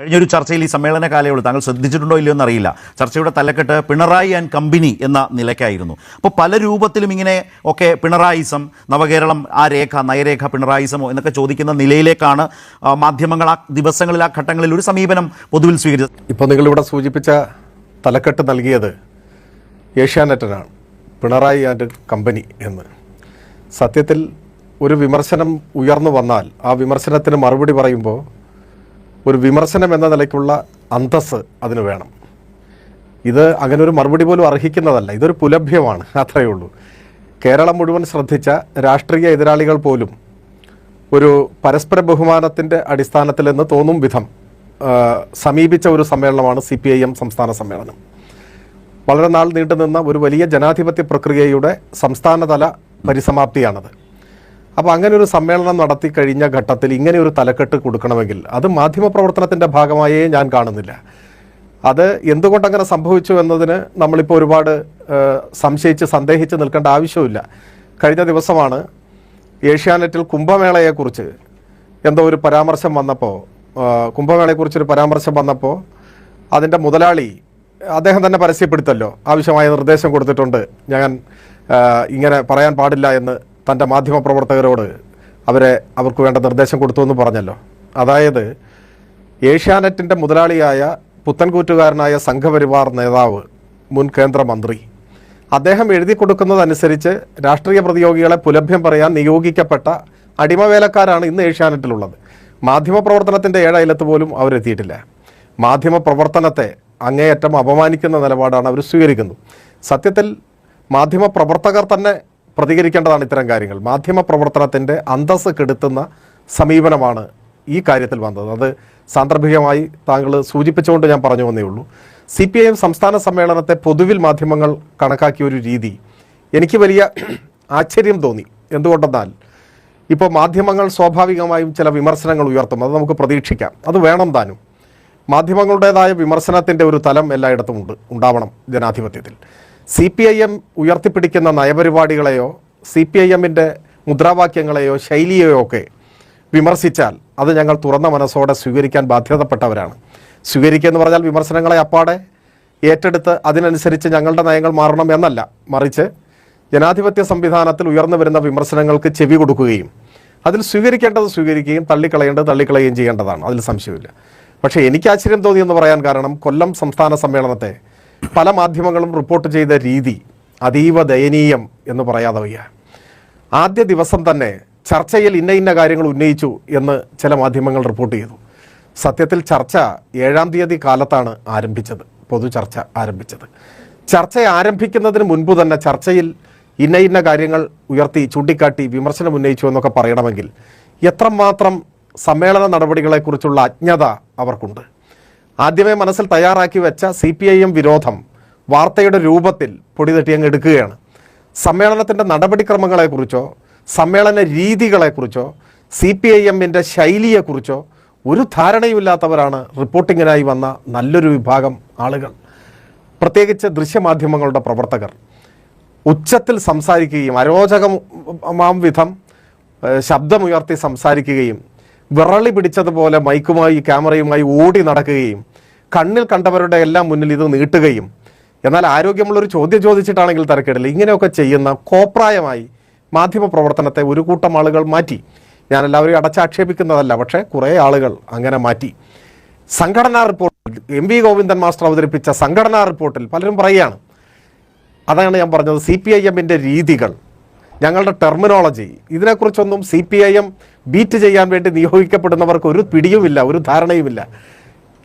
കഴിഞ്ഞൊരു ചർച്ചയിൽ ഈ സമ്മേളന കാലയുള്ളൂ താങ്കൾ ശ്രദ്ധിച്ചിട്ടുണ്ടോ ഇല്ലയോ എന്നറിയില്ല. ചർച്ചയുടെ തലക്കെട്ട് പിണറായി ആൻഡ് കമ്പനി എന്ന നിലയ്ക്കായിരുന്നു. അപ്പോൾ പല രൂപത്തിലും ഇങ്ങനെ ഒക്കെ പിണറായിസം നവകേരളം ആ രേഖ നയരേഖ പിണറായിസമോ എന്നൊക്കെ ചോദിക്കുന്ന നിലയിലേക്കാണ് മാധ്യമങ്ങൾ ആ ദിവസങ്ങളിൽ ആ ഘട്ടങ്ങളിൽ ഒരു സമീപനം പൊതുവിൽ സ്വീകരിച്ചത്. ഇപ്പോൾ നിങ്ങളിവിടെ സൂചിപ്പിച്ച തലക്കെട്ട് നൽകിയത് ഏഷ്യാനെറ്റിനാണ്. പിണറായി ആൻഡ് കമ്പനി എന്ന്. സത്യത്തിൽ ഒരു വിമർശനം ഉയർന്നു വന്നാൽ ആ വിമർശനത്തിന് മറുപടി പറയുമ്പോൾ ഒരു വിമർശനം എന്ന നിലയ്ക്കുള്ള അന്തസ് അതിന് വേണം. ഇത് അങ്ങനെ ഒരു മറുപടി പോലും അർഹിക്കുന്നതല്ല. ഇതൊരു പുലഭ്യമാണ്. അത്രയേ ഉള്ളൂ. കേരളം മുഴുവൻ ശ്രദ്ധിച്ച രാഷ്ട്രീയ എതിരാളികൾ പോലും ഒരു പരസ്പര ബഹുമാനത്തിന്റെ അടിസ്ഥാനത്തിൽ എന്ന് തോന്നും വിധം സമീപിച്ച ഒരു സമ്മേളനമാണ് സി പി ഐ എം സംസ്ഥാന സമ്മേളനം. വളരെ നാൾ നീണ്ടുനിന്ന ഒരു വലിയ ജനാധിപത്യ പ്രക്രിയയുടെ സംസ്ഥാനതല പരിസമാപ്തിയാണത്. അപ്പോൾ അങ്ങനെ ഒരു സമ്മേളനം നടത്തി കഴിഞ്ഞ ഘട്ടത്തിൽ ഇങ്ങനെ ഒരു തലക്കെട്ട് കൊടുക്കണമെങ്കിൽ അത് മാധ്യമപ്രവർത്തനത്തിന്റെ ഭാഗമായേ ഞാൻ കാണുന്നില്ല. അത് എന്തുകൊണ്ട് അങ്ങനെ സംഭവിച്ചു എന്നതിന് നമ്മളിപ്പോൾ ഒരുപാട് സംശയിച്ച് സന്ദേഹിച്ച് നിൽക്കേണ്ട ആവശ്യമില്ല കഴിഞ്ഞ ദിവസമാണ് ഏഷ്യാനെറ്റിൽ കുംഭമേളയെക്കുറിച്ച് എന്തോ ഒരു പരാമർശം വന്നപ്പോൾ കുംഭമേളയെക്കുറിച്ചൊരു പരാമർശം വന്നപ്പോൾ അതിന്റെ മുതലാളി അദ്ദേഹം തന്നെ പരസ്യപ്പെടുത്തല്ലോ. ആവശ്യമായ നിർദ്ദേശം കൊടുത്തിട്ടുണ്ട്. ഞാൻ ഇങ്ങനെ പറയാൻ പാടില്ല എന്ന് തന്റെ മാധ്യമപ്രവർത്തകരോട് അവരെ അവർക്ക് വേണ്ട നിർദ്ദേശം കൊടുത്തു എന്ന് പറഞ്ഞല്ലോ. അതായത് ഏഷ്യാനെറ്റിന്റെ മുതലാളിയായ പുത്തൻകൂറ്റുകാരനായ സംഘപരിവാർ നേതാവ് മുൻ കേന്ദ്രമന്ത്രി. അദ്ദേഹം എഴുതി കൊടുക്കുന്നതനുസരിച്ച് രാഷ്ട്രീയ പ്രതിയോഗികളെ പുലഭ്യം പറയാൻ നിയോഗിക്കപ്പെട്ട അടിമവേലക്കാരാണ് ഇന്ന് ഏഷ്യാനെറ്റിലുള്ളത്. മാധ്യമപ്രവർത്തനത്തിന്റെ ഏഴയലത്ത് പോലും അവരെത്തിയിട്ടില്ല. മാധ്യമപ്രവർത്തനത്തെ അങ്ങേയറ്റം അപമാനിക്കുന്ന നിലപാടാണ് അവർ സ്വീകരിക്കുന്നത് സത്യത്തിൽ മാധ്യമപ്രവർത്തകർ തന്നെ പ്രതികരിക്കേണ്ടതാണ് ഇത്തരം കാര്യങ്ങൾ. മാധ്യമ മാധ്യമപ്രവർത്തനത്തിന്റെ അന്തസ്സ് കെടുത്തുന്ന സമീപനമാണ് ഈ കാര്യത്തിൽ വന്നത്. അത് സാന്ദർഭികമായി താങ്കൾ സൂചിപ്പിച്ചുകൊണ്ട് ഞാൻ പറഞ്ഞു വന്നേ ഉള്ളൂ. സി പി ഐ എം സംസ്ഥാന സമ്മേളനത്തെ പൊതുവിൽ മാധ്യമങ്ങൾ കണക്കാക്കിയ ഒരു രീതി എനിക്ക് വലിയ ആശ്ചര്യം തോന്നി. എന്തുകൊണ്ടെന്നാൽ ഇപ്പോൾ മാധ്യമങ്ങൾ സ്വാഭാവികമായും ചില വിമർശനങ്ങൾ ഉയർത്തും. അത് നമുക്ക് പ്രതീക്ഷിക്കാം. അത് വേണം താനും. മാധ്യമങ്ങളുടേതായ വിമർശനത്തിന്റെ ഒരു തലം എല്ലായിടത്തും ഉണ്ട്. ഉണ്ടാവണം ജനാധിപത്യത്തിൽ. സി പി ഐ എം ഉയർത്തിപ്പിടിക്കുന്ന നയപരിപാടികളെയോ സി പി ഐ എമ്മിന്റെ മുദ്രാവാക്യങ്ങളെയോ ശൈലിയെയോ ഒക്കെ വിമർശിച്ചാൽ അത് ഞങ്ങൾ തുറന്ന മനസ്സോടെ സ്വീകരിക്കാൻ ബാധ്യതപ്പെട്ടവരാണ്. സ്വീകരിക്കുക എന്ന് പറഞ്ഞാൽ വിമർശനങ്ങളെ അപ്പാടെ ഏറ്റെടുത്ത് അതിനനുസരിച്ച് ഞങ്ങളുടെ നയങ്ങൾ മാറണം എന്നല്ല. മറിച്ച് ജനാധിപത്യ സംവിധാനത്തിൽ ഉയർന്നു വരുന്ന വിമർശനങ്ങൾക്ക് ചെവി കൊടുക്കുകയും അതിൽ സ്വീകരിക്കേണ്ടത് സ്വീകരിക്കുകയും തള്ളിക്കളയേണ്ടത് തള്ളിക്കളയുകയും ചെയ്യേണ്ടതാണ്. അതിൽ സംശയമില്ല. പക്ഷേ എനിക്ക് ആശ്ചര്യം തോന്നിയെന്ന് പറയാൻ കാരണം കൊല്ലം സംസ്ഥാന സമ്മേളനത്തെ പല മാധ്യമങ്ങളും റിപ്പോർട്ട് ചെയ്ത രീതി അതീവ ദയനീയം എന്ന് പറയാതെ വയ്യ ആദ്യ ദിവസം തന്നെ ചർച്ചയിൽ ഇന്ന ഇന്ന കാര്യങ്ങൾ ഉന്നയിച്ചു എന്ന് ചില മാധ്യമങ്ങൾ റിപ്പോർട്ട് ചെയ്തു. സത്യത്തിൽ ചർച്ച ഏഴാം തീയതി കാലത്താണ് ആരംഭിച്ചത് പൊതു ചർച്ച ആരംഭിച്ചത്. ചർച്ച ആരംഭിക്കുന്നതിന് മുൻപ് തന്നെ ചർച്ചയിൽ ഇന്ന ഇന്ന കാര്യങ്ങൾ ഉയർത്തി ചൂണ്ടിക്കാട്ടി വിമർശനം ഉന്നയിച്ചു എന്നൊക്കെ പറയണമെങ്കിൽ എത്രമാത്രം സമ്മേളന നടപടികളെക്കുറിച്ചുള്ള അജ്ഞത അവർക്കുണ്ട്. ആദ്യമേ മനസ്സിൽ തയ്യാറാക്കി വെച്ച സി പി ഐ എം വിരോധം വാർത്തയുടെ രൂപത്തിൽ പൊടി തട്ടി അങ്ങ് എടുക്കുകയാണ്. സമ്മേളനത്തിന്റെ നടപടിക്രമങ്ങളെക്കുറിച്ചോ സമ്മേളന രീതികളെക്കുറിച്ചോ സി പി ഐ എമ്മിന്റെ ശൈലിയെക്കുറിച്ചോ ഒരു ധാരണയുമില്ലാത്തവരാണ് റിപ്പോർട്ടിങ്ങിനായി വന്ന നല്ലൊരു വിഭാഗം ആളുകൾ. പ്രത്യേകിച്ച് ദൃശ്യമാധ്യമങ്ങളുടെ പ്രവർത്തകർ. ഉച്ചത്തിൽ സംസാരിക്കുകയും അരോചകമാം വിധം ശബ്ദമുയർത്തി സംസാരിക്കുകയും വിറളി പിടിച്ചതുപോലെ മൈക്കുമായി ക്യാമറയുമായി ഓടി നടക്കുകയും കണ്ണിൽ കണ്ടവരുടെ എല്ലാം മുന്നിൽ ഇത് നീട്ടുകയും. എന്നാൽ ആരോഗ്യമുള്ളൊരു ചോദ്യം ചോദിച്ചിട്ടാണെങ്കിൽ തരക്കേടില്ല. ഇങ്ങനെയൊക്കെ ചെയ്യുന്ന കോപ്രായമായി മാധ്യമ പ്രവർത്തനത്തെ ഒരു കൂട്ടം ആളുകൾ മാറ്റി. ഞാൻ എല്ലാവരെയും അടച്ചാക്ഷേപിക്കുന്നതല്ല പക്ഷേ കുറേ ആളുകൾ അങ്ങനെ മാറ്റി. സംഘടനാ റിപ്പോർട്ടിൽ എം വി ഗോവിന്ദൻ മാസ്റ്റർ അവതരിപ്പിച്ച സംഘടനാ റിപ്പോർട്ടിൽ പലരും പറയുകയാണ്. അതാണ് ഞാൻ പറഞ്ഞത് സി പി ഐ എമ്മിന്റെ രീതികൾ. ഞങ്ങളുടെ terminology ഇതിനെക്കുറിച്ചൊന്നും C P I M beat ചെയ്യാൻ വേണ്ടി നിയോഗിക്കപ്പെടുന്നവർക്ക് ഒരു പിടിയുമില്ല ഒരു ധാരണയുമില്ല.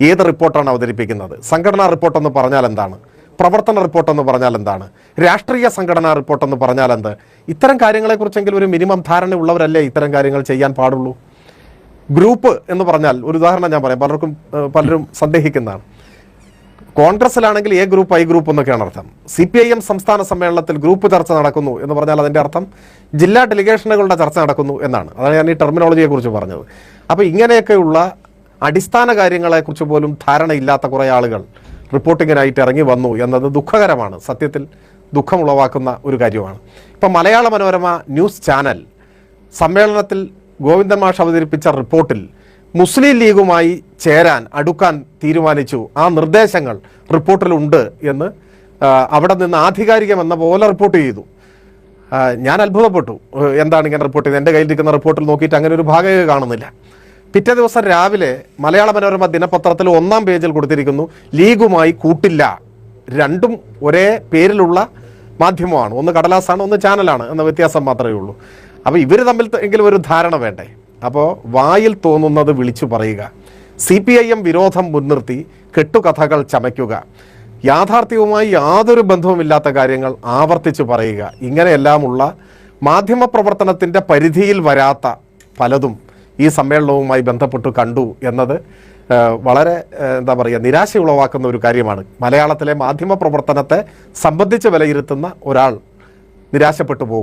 ഏത് റിപ്പോർട്ടാണ് അവതരിപ്പിക്കുന്നത്? സംഘടനാ റിപ്പോർട്ടെന്ന് പറഞ്ഞാൽ എന്താണ്? പ്രവർത്തന റിപ്പോർട്ടെന്ന് പറഞ്ഞാൽ എന്താണ്? രാഷ്ട്രീയ സംഘടനാ റിപ്പോർട്ടെന്ന് പറഞ്ഞാൽ എന്ത്? ഇത്തരം കാര്യങ്ങളെക്കുറിച്ചെങ്കിലും ഒരു മിനിമം ധാരണ ഉള്ളവരല്ലേ ഇത്തരം കാര്യങ്ങൾ ചെയ്യാൻ പാടുള്ളൂ? ഗ്രൂപ്പ് എന്ന് പറഞ്ഞാൽ ഒരു ഉദാഹരണം ഞാൻ പറയാം പലർക്കും പലരും സന്ദേഹിക്കുന്നതാണ്. കോൺഗ്രസിലാണെങ്കിൽ എ ഗ്രൂപ്പ് ഐ ഗ്രൂപ്പ് എന്നൊക്കെയാണ് അർത്ഥം. സി പി ഐ എം സംസ്ഥാന സമ്മേളനത്തിൽ ഗ്രൂപ്പ് ചർച്ച നടക്കുന്നു എന്ന് പറഞ്ഞാൽ അതിന്റെ അർത്ഥം ജില്ലാ ഡെലിഗേഷനുകളുടെ ചർച്ച നടക്കുന്നു എന്നാണ്. അതാണ് ഞാൻ ഈ ടെർമിനോളജിയെക്കുറിച്ച് പറഞ്ഞത്. അപ്പോൾ ഇങ്ങനെയൊക്കെയുള്ള അടിസ്ഥാന കാര്യങ്ങളെക്കുറിച്ച് പോലും ധാരണയില്ലാത്ത കുറേ ആളുകൾ റിപ്പോർട്ടിങ്ങിനായിട്ട് ഇറങ്ങി വന്നു എന്നത് ദുഃഖകരമാണ്. സത്യത്തിൽ ദുഃഖമുളവാക്കുന്ന ഒരു കാര്യമാണ്. ഇപ്പം മലയാള മനോരമ ന്യൂസ് ചാനൽ സമ്മേളനത്തിൽ ഗോവിന്ദൻ മാഷ് അവതരിപ്പിച്ച റിപ്പോർട്ടിൽ മുസ്ലിം ലീഗുമായി ചേരാൻ അടുക്കാൻ തീരുമാനിച്ചു. ആ നിർദ്ദേശങ്ങൾ റിപ്പോർട്ടിലുണ്ട് എന്ന് അവിടെ നിന്ന് ആധികാരികം എന്ന പോലെ റിപ്പോർട്ട് ചെയ്തു. ഞാൻ അത്ഭുതപ്പെട്ടു. എന്താണ് ഇങ്ങനെ റിപ്പോർട്ട് ചെയ്തത്? എന്റെ കയ്യിലിരിക്കുന്ന റിപ്പോർട്ടിൽ നോക്കിയിട്ട് അങ്ങനെ ഒരു ഭാഗമേ കാണുന്നില്ല. പിറ്റേ ദിവസം രാവിലെ മലയാള മനോരമ ദിനപത്രത്തിൽ ഒന്നാം പേജിൽ കൊടുത്തിരിക്കുന്നു ലീഗുമായി കൂട്ടില്ല. രണ്ടും ഒരേ പേരിലുള്ള മാധ്യമമാണ്. ഒന്ന് കടലാസാണ് ഒന്ന് ചാനലാണ് എന്ന വ്യത്യാസം മാത്രമേ ഉള്ളൂ. അപ്പോൾ ഇവർ തമ്മിൽ എങ്കിലും ഒരു ധാരണ വേണ്ടേ? അപ്പോൾ വായിൽ തോന്നുന്നത് വിളിച്ചു പറയുക. സി പി ഐ എം വിരോധം മുൻനിർത്തി കെട്ടുകഥകൾ ചമയ്ക്കുക. യാഥാർത്ഥ്യവുമായി യാതൊരു ബന്ധവുമില്ലാത്ത കാര്യങ്ങൾ ആവർത്തിച്ചു പറയുക. ഇങ്ങനെയെല്ലാമുള്ള മാധ്യമപ്രവർത്തനത്തിന്റെ പരിധിയിൽ വരാത്ത പലതും ഈ സമ്മേളനവുമായി ബന്ധപ്പെട്ട് കണ്ടു എന്നത് വളരെ എന്താ പറയുക നിരാശ ഉളവാക്കുന്ന ഒരു കാര്യമാണ്. മലയാളത്തിലെ മാധ്യമ പ്രവർത്തനത്തെ സംബന്ധിച്ച് വിലയിരുത്തുന്ന ഒരാൾ നിരാശപ്പെട്ടു പോകും.